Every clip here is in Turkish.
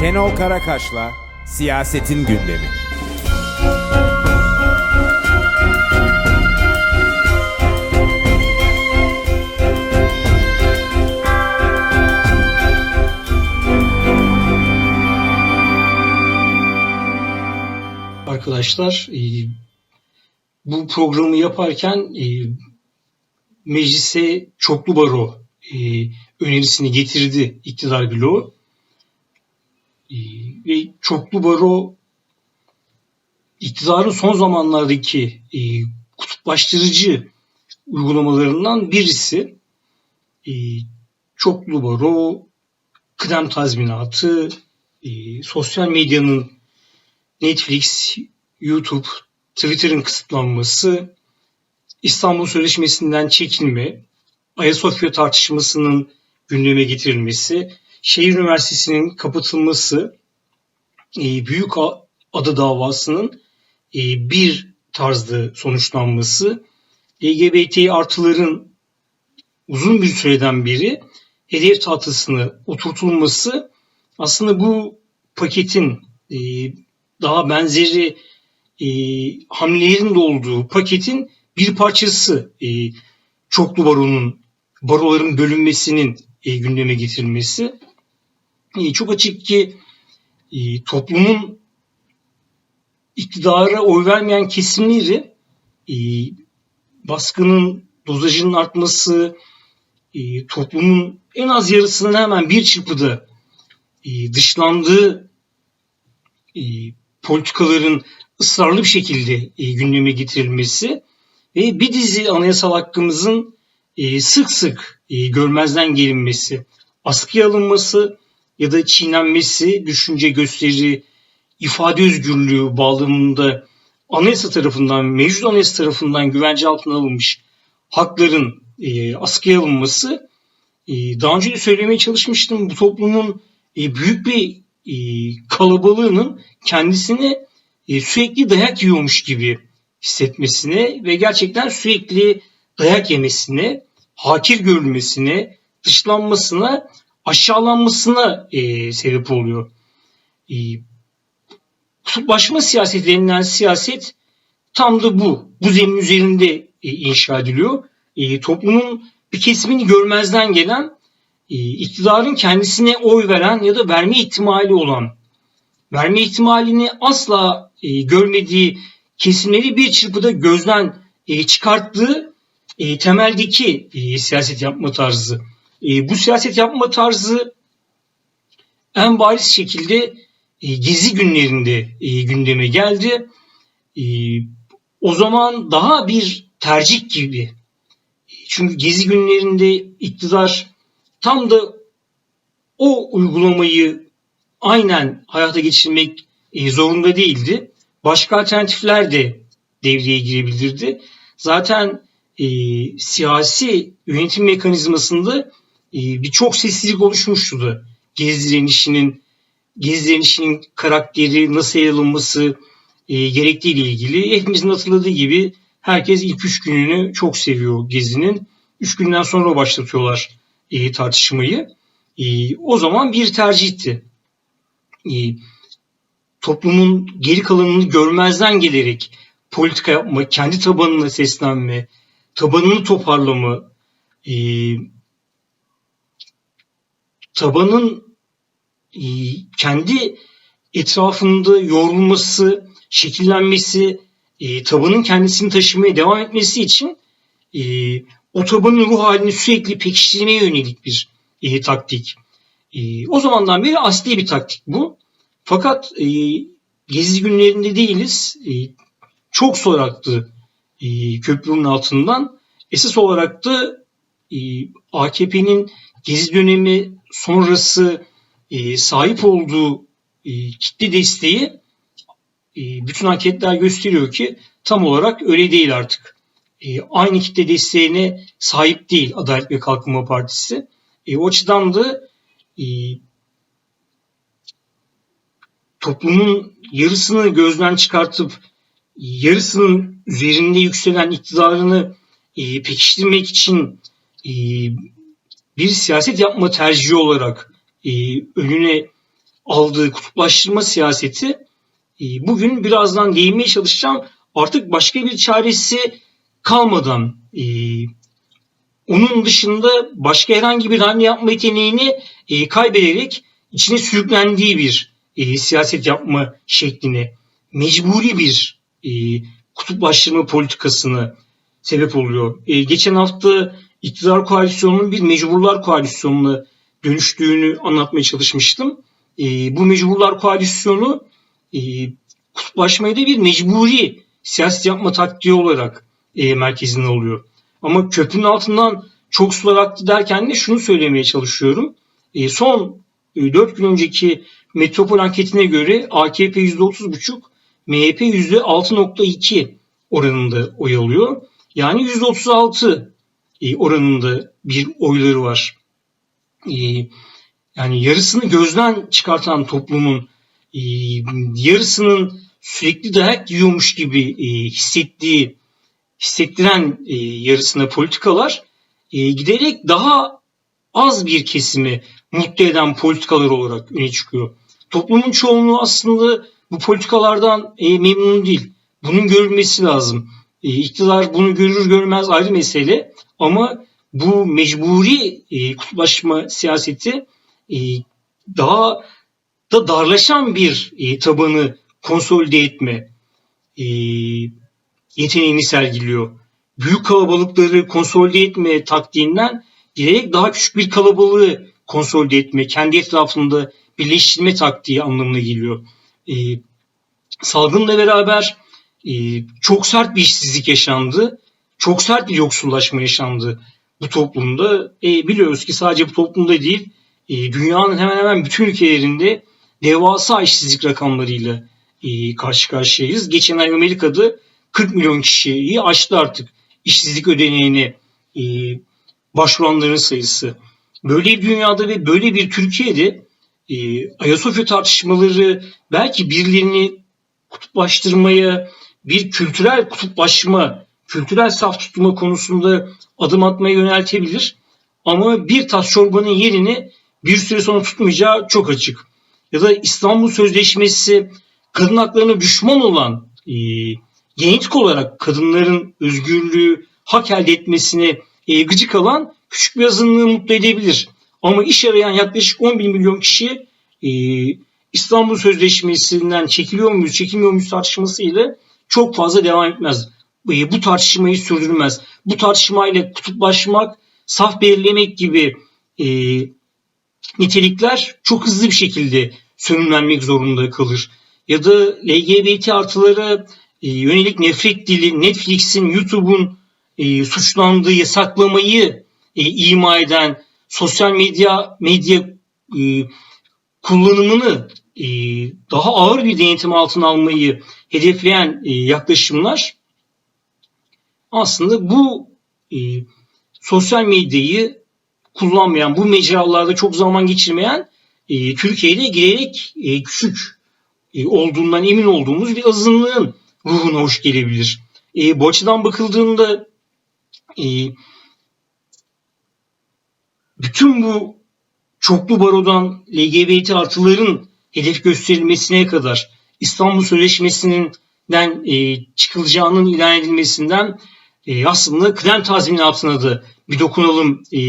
Şenol Karakaş'la Siyasetin Gündemi. arkadaşlar. E, bu programı yaparken e, meclise çoklu baro e, önerisini getirdi iktidar bloğu. E, ve çoklu baro iktidarın son zamanlardaki e, kutuplaştırıcı uygulamalarından birisi. E, çoklu baro, kıdem tazminatı, e, sosyal medyanın Netflix, YouTube, Twitter'ın kısıtlanması, İstanbul Sözleşmesi'nden çekilme, Ayasofya tartışmasının gündeme getirilmesi, şehir üniversitesinin kapatılması, e, Büyük Adı davasının e, bir tarzda sonuçlanması, LGBT artıların uzun bir süreden beri hedef tahtasını oturtulması aslında bu paketin e, daha benzeri e, hamlelerin de olduğu paketin bir parçası e, çoklu baronun baroların bölünmesinin e, gündeme getirilmesi. E, çok açık ki e, toplumun iktidara oy vermeyen kesimleri e, baskının dozajının artması, e, toplumun en az yarısının hemen bir çırpıda e, dışlandığı politikaların ısrarlı bir şekilde gündeme getirilmesi ve bir dizi anayasal hakkımızın sık sık görmezden gelinmesi, askıya alınması ya da çiğnenmesi, düşünce gösteri, ifade özgürlüğü bağlamında anayasa tarafından, mevcut anayasa tarafından güvence altına alınmış hakların e, askıya alınması e, daha önce de söylemeye çalışmıştım. Bu toplumun e, büyük bir e, kalabalığının kendisini e, sürekli dayak yiyormuş gibi hissetmesine ve gerçekten sürekli dayak yemesine, hakir görülmesine, dışlanmasına, aşağılanmasına e, sebep oluyor. E, kutuplaşma siyaseti denilen siyaset tam da bu. Bu zemin üzerinde e, inşa ediliyor. E, toplumun bir kesimini görmezden gelen e, iktidarın kendisine oy veren ya da verme ihtimali olan, verme ihtimalini asla e, görmediği kesimleri bir çırpıda gözden e, çıkarttığı e, temeldeki e, siyaset yapma tarzı. E, bu siyaset yapma tarzı en bariz şekilde e, gezi günlerinde e, gündeme geldi. E, o zaman daha bir tercih gibi. Çünkü gezi günlerinde iktidar tam da o uygulamayı aynen hayata geçirmek e, zorunda değildi. Başka alternatifler de devreye girebilirdi. Zaten e, siyasi yönetim mekanizmasında bir çok sessizlik oluşmuştu da Gezi direnişinin Gezi direnişinin karakteri nasıl yer alınması e, gerektiği ile ilgili hepimizin hatırladığı gibi herkes ilk üç gününü çok seviyor Gezi'nin. Üç günden sonra başlatıyorlar e, tartışmayı. E, o zaman bir tercihti. E, toplumun geri kalanını görmezden gelerek politika yapma, kendi tabanına seslenme, tabanını toparlama, e, tabanın kendi etrafında yorulması, şekillenmesi, e, tabanın kendisini taşımaya devam etmesi için e, o tabanın ruh halini sürekli pekiştirmeye yönelik bir e, taktik. O zamandan beri asli bir taktik bu. Fakat gezi günlerinde değiliz. Çok soraktı e, köprünün altından. Esas olarak da e, AKP'nin gezi dönemi sonrası e, sahip olduğu e, kitle desteği e, bütün anketler gösteriyor ki tam olarak öyle değil artık. E, aynı kitle desteğine sahip değil Adalet ve Kalkınma Partisi. E, o açıdan da e, toplumun yarısını gözden çıkartıp yarısının üzerinde yükselen iktidarını e, pekiştirmek için e, bir siyaset yapma tercihi olarak e, önüne aldığı kutuplaştırma siyaseti e, bugün birazdan değinmeye çalışacağım. Artık başka bir çaresi kalmadan e, onun dışında başka herhangi bir hamle yapma yeteneğini e, kaybederek içine sürüklendiği bir e, siyaset yapma şekline mecburi bir e, kutuplaştırma politikasını sebep oluyor. E, geçen hafta iktidar koalisyonunun bir mecburlar koalisyonuna dönüştüğünü anlatmaya çalışmıştım. E, bu mecburlar koalisyonu e, kutuplaşmayı da bir mecburi siyaset yapma taktiği olarak e, merkezinde oluyor. Ama köprünün altından çok sular aktı derken de şunu söylemeye çalışıyorum. E, son e, 4 gün önceki Metropol anketine göre AKP %30,5, MHP %6,2 oranında oy alıyor. Yani %36 e, oranında bir oyları var. E, yani yarısını gözden çıkartan toplumun e, yarısının sürekli dayak yiyormuş gibi e, hissettiği hissettiren e, yarısına politikalar e, giderek daha az bir kesimi mutlu eden politikalar olarak öne çıkıyor. Toplumun çoğunluğu aslında bu politikalardan e, memnun değil. Bunun görülmesi lazım. E, iktidar bunu görür görmez ayrı mesele ama bu mecburi e, kutuplaşma siyaseti e, daha da darlaşan bir e, tabanı konsolide etme e, yeteneğini sergiliyor. Büyük kalabalıkları konsolide etme taktiğinden giderek daha küçük bir kalabalığı konsolide etme, kendi etrafında birleştirme taktiği anlamına geliyor. E, salgınla beraber e, çok sert bir işsizlik yaşandı. Çok sert bir yoksullaşma yaşandı bu toplumda. E, biliyoruz ki sadece bu toplumda değil, e, dünyanın hemen hemen bütün ülkelerinde devasa işsizlik rakamlarıyla e, karşı karşıyayız. Geçen ay Amerika'da 40 milyon kişiyi aştı artık işsizlik ödeneğine e, başvuranların sayısı. Böyle bir dünyada ve böyle bir Türkiye'de e, Ayasofya tartışmaları belki birilerini kutuplaştırmaya, bir kültürel kutuplaşma, kültürel saf tutma konusunda adım atmaya yöneltebilir. Ama bir tas çorbanın yerini bir süre sonra tutmayacağı çok açık. Ya da İstanbul Sözleşmesi kadın haklarına düşman olan e, genetik olarak kadınların özgürlüğü hak elde etmesine e, gıcık alan küçük bir azınlığı mutlu edebilir. Ama iş arayan yaklaşık 11 milyon kişi e, İstanbul Sözleşmesi'nden çekiliyor muyuz, çekilmiyor muyuz tartışmasıyla çok fazla devam etmez. E, bu tartışmayı sürdürmez. Bu tartışmayla kutuplaşmak, saf belirlemek gibi e, nitelikler çok hızlı bir şekilde sönümlenmek zorunda kalır. Ya da LGBT artılara e, yönelik nefret dili Netflix'in, YouTube'un e, suçlandığı yasaklamayı e, ima eden sosyal medya medya e, kullanımını e, daha ağır bir denetim altına almayı hedefleyen e, yaklaşımlar aslında bu e, sosyal medyayı kullanmayan, bu mecralarda çok zaman geçirmeyen e, Türkiye'de giderek e, küçük e, olduğundan emin olduğumuz bir azınlığın ruhuna hoş gelebilir. E, bu açıdan bakıldığında e, bütün bu çoklu barodan LGBT artıların hedef gösterilmesine kadar İstanbul Sözleşmesi'nden e, çıkılacağının ilan edilmesinden e, aslında kıdem tazminatına da bir dokunalım e,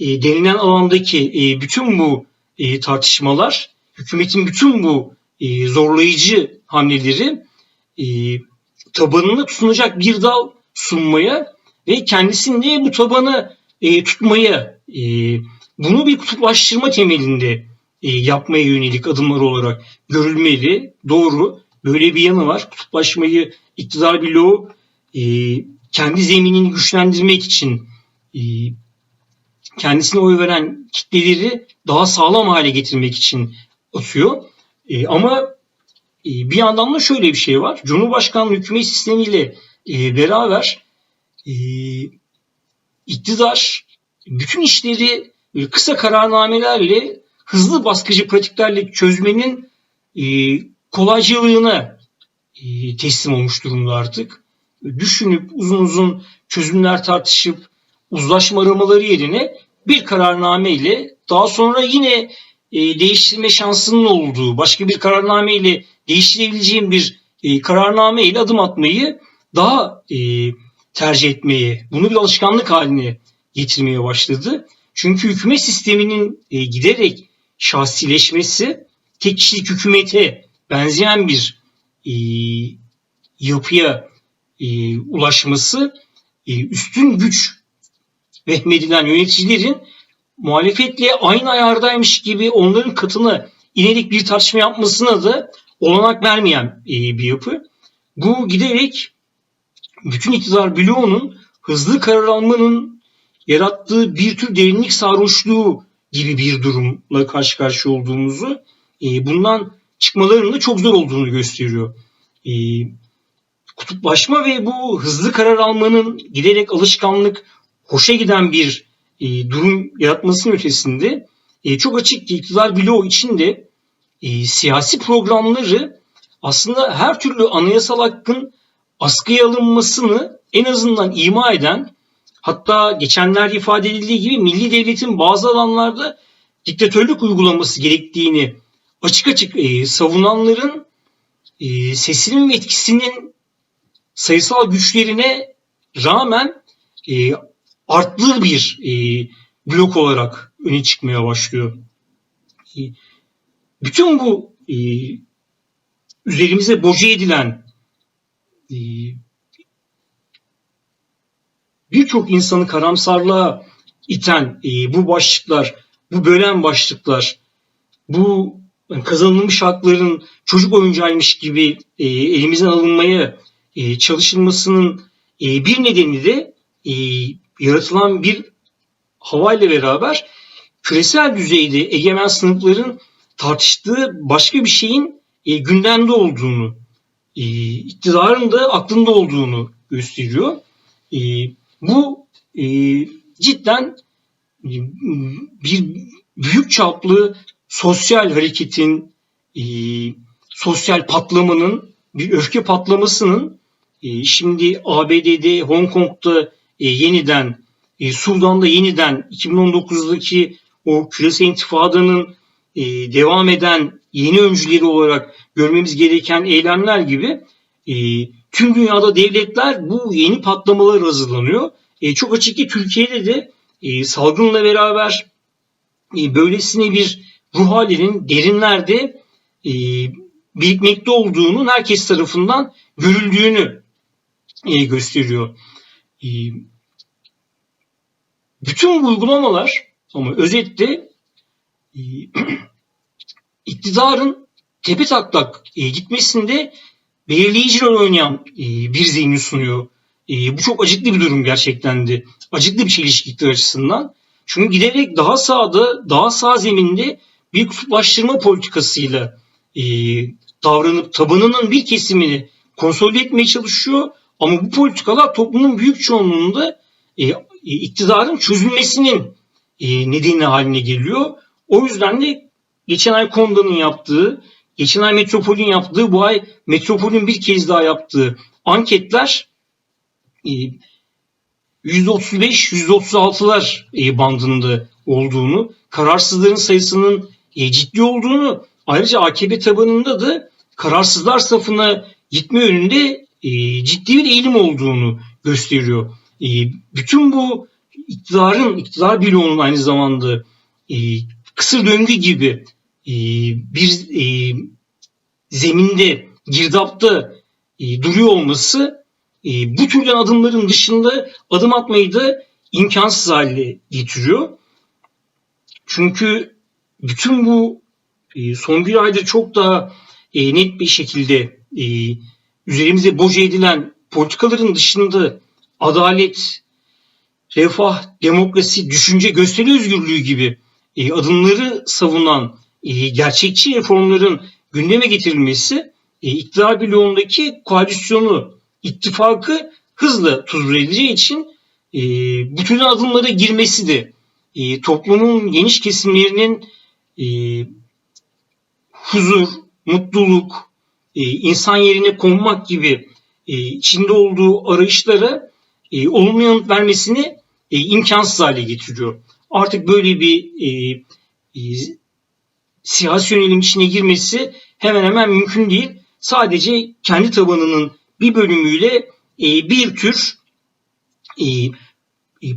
e, denilen alandaki e, bütün bu e, tartışmalar, hükümetin bütün bu e, zorlayıcı hamleleri e, tabanını tutunacak bir dal sunmaya ve kendisini bu tabanı e, tutmaya, e, bunu bir kutuplaştırma temelinde e, yapmaya yönelik adımlar olarak görülmeli. Doğru, böyle bir yanı var. Kutuplaşmayı iktidar bloğu e, kendi zeminini güçlendirmek için e, kendisine oy veren kitleleri daha sağlam hale getirmek için atıyor. E, ama e, bir yandan da şöyle bir şey var. Cumhurbaşkanlığı hükümet sistemiyle e, beraber e, iktidar bütün işleri e, kısa kararnamelerle hızlı baskıcı pratiklerle çözmenin e, kolaycılığına e, teslim olmuş durumda artık. Düşünüp uzun uzun çözümler tartışıp uzlaşma aramaları yerine bir kararname ile daha sonra yine e, değiştirme şansının olduğu, başka bir kararname ile değiştirebileceğim bir e, kararname ile adım atmayı daha e, tercih etmeye, bunu bir alışkanlık haline getirmeye başladı. Çünkü hükümet sisteminin e, giderek şahsileşmesi, tek kişilik hükümete benzeyen bir e, yapıya e, ulaşması, e, üstün güç vehmedilen yöneticilerin muhalefetle aynı ayardaymış gibi onların katına inerek bir tartışma yapmasına da olanak vermeyen e, bir yapı. Bu giderek bütün iktidar bloğunun hızlı karar almanın yarattığı bir tür derinlik sarhoşluğu gibi bir durumla karşı karşıya olduğumuzu, e, bundan çıkmalarının da çok zor olduğunu gösteriyor. E, kutuplaşma ve bu hızlı karar almanın giderek alışkanlık, hoşa giden bir e, durum yaratmasının ötesinde e, çok açık ki iktidar bloğu içinde e, siyasi programları aslında her türlü anayasal hakkın askıya alınmasını en azından ima eden hatta geçenlerde ifade edildiği gibi milli devletin bazı alanlarda diktatörlük uygulaması gerektiğini açık açık e, savunanların e, sesinin ve etkisinin sayısal güçlerine rağmen e, arttığı bir e, blok olarak öne çıkmaya başlıyor. E, bütün bu e, üzerimize boca edilen e, birçok insanı karamsarlığa iten e, bu başlıklar, bu bölen başlıklar, bu kazanılmış hakların çocuk oyuncağıymış gibi e, elimizden alınmaya e, çalışılmasının e, bir nedeni de e, yaratılan bir havayla beraber küresel düzeyde egemen sınıfların tartıştığı başka bir şeyin gündemde olduğunu, e, iktidarın da aklında olduğunu gösteriyor. Bu cidden bir büyük çaplı sosyal hareketin, sosyal patlamanın, bir öfke patlamasının şimdi ABD'de, Hong Kong'da e, yeniden, e, Sudan'da yeniden 2019'daki o küresel intifadanın e, devam eden yeni öncüleri olarak görmemiz gereken eylemler gibi tüm dünyada devletler bu yeni patlamalar hazırlanıyor. Çok açık ki Türkiye'de de salgınla beraber böylesine bir ruh halinin derinlerde birikmekte olduğunun herkes tarafından görüldüğünü e, gösteriyor. E, bütün bu uygulamalar ama özetle e, iktidarın tepe taklak e, gitmesinde belirleyici rol oynayan e, bir zemin sunuyor. E, bu çok acıklı bir durum gerçekten de. Acıklı bir çelişki iktidar açısından. Çünkü giderek daha sağda, daha sağ zeminde bir kutuplaştırma politikasıyla e, davranıp tabanının bir kesimini konsolide etmeye çalışıyor. Ama bu politikalar toplumun büyük çoğunluğunda e, iktidarın çözülmesinin e, nedeni haline geliyor. O yüzden de geçen ay Konda'nın yaptığı, geçen ay Metropol'ün yaptığı, bu ay Metropol'ün bir kez daha yaptığı anketler e, %35-%36'lar e, bandında olduğunu, kararsızların sayısının e, ciddi olduğunu, ayrıca AKP tabanında da kararsızlar safına gitme yönünde e, ciddi bir eğilim olduğunu gösteriyor. E, bütün bu iktidarın, iktidar bloğunun aynı zamanda e, kısır döngü gibi e, bir e, zeminde, girdapta e, duruyor olması e, bu türden adımların dışında adım atmayı da imkansız hale getiriyor. Çünkü bütün bu e, son bir aydır çok daha e, net bir şekilde e, üzerimize boca edilen politikaların dışında adalet, refah, demokrasi, düşünce, gösteri özgürlüğü gibi e, adımları savunan e, gerçekçi reformların gündeme getirilmesi e, iktidar bloğundaki koalisyonu, ittifakı hızla tuzur edeceği için e, bütün adımlara girmesi de e, toplumun geniş kesimlerinin e, huzur, mutluluk, insan yerine konmak gibi e, içinde olduğu arayışlara e, olumlu yanıt vermesini e, imkansız hale getiriyor. Artık böyle bir siyasi yönelim içine girmesi hemen hemen mümkün değil. Sadece kendi tabanının bir bölümüyle bir tür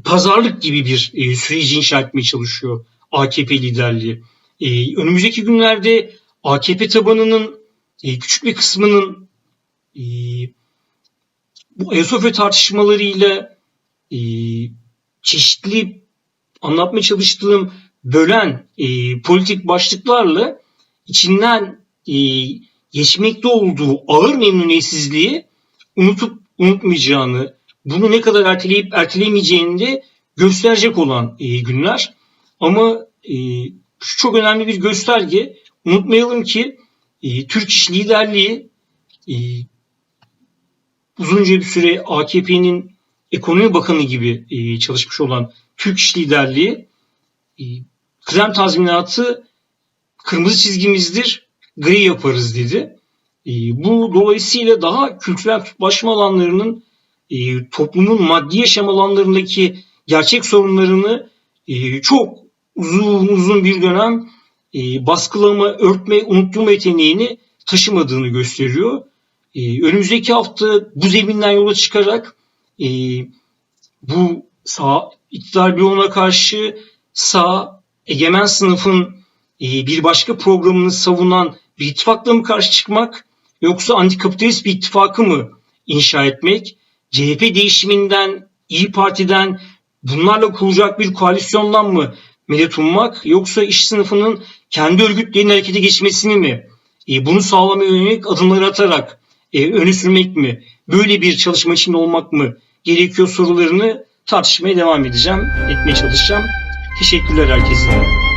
pazarlık gibi bir süreci inşa etmeye çalışıyor AKP liderliği. Önümüzdeki günlerde AKP tabanının e, küçük bir kısmının e, bu Ayasofya tartışmalarıyla e, çeşitli anlatmaya çalıştığım bölen e, politik başlıklarla içinden e, geçmekte olduğu ağır memnuniyetsizliği unutup unutmayacağını, bunu ne kadar erteleyip erteleyemeyeceğini de gösterecek olan e, günler. Ama e, şu çok önemli bir gösterge. Unutmayalım ki e, Türk İş liderliği e, uzunca bir süre AKP'nin ekonomi bakanı gibi e, çalışmış olan Türk İş liderliği e, kıdem tazminatı kırmızı çizgimizdir, gri yaparız dedi. E, bu dolayısıyla daha kültürel tutlaşma alanlarının e, toplumun maddi yaşam alanlarındaki gerçek sorunlarını e, çok uzun uzun bir dönem e, baskılama, örtme, unutturma yeteneğini taşımadığını gösteriyor. E, önümüzdeki hafta bu zeminden yola çıkarak e, bu sağ iktidar bloğuna karşı sağ egemen sınıfın e, bir başka programını savunan bir ittifakla mı karşı çıkmak yoksa antikapitalist bir ittifakı mı inşa etmek? CHP değişiminden, İyi Parti'den bunlarla kurulacak bir koalisyondan mı medet ummak yoksa iş sınıfının kendi örgütlerinin harekete geçmesini mi e, bunu sağlamaya yönelik adımları atarak e, öne sürmek mi böyle bir çalışma içinde olmak mı gerekiyor sorularını tartışmaya devam edeceğim, etmeye çalışacağım. Teşekkürler herkese.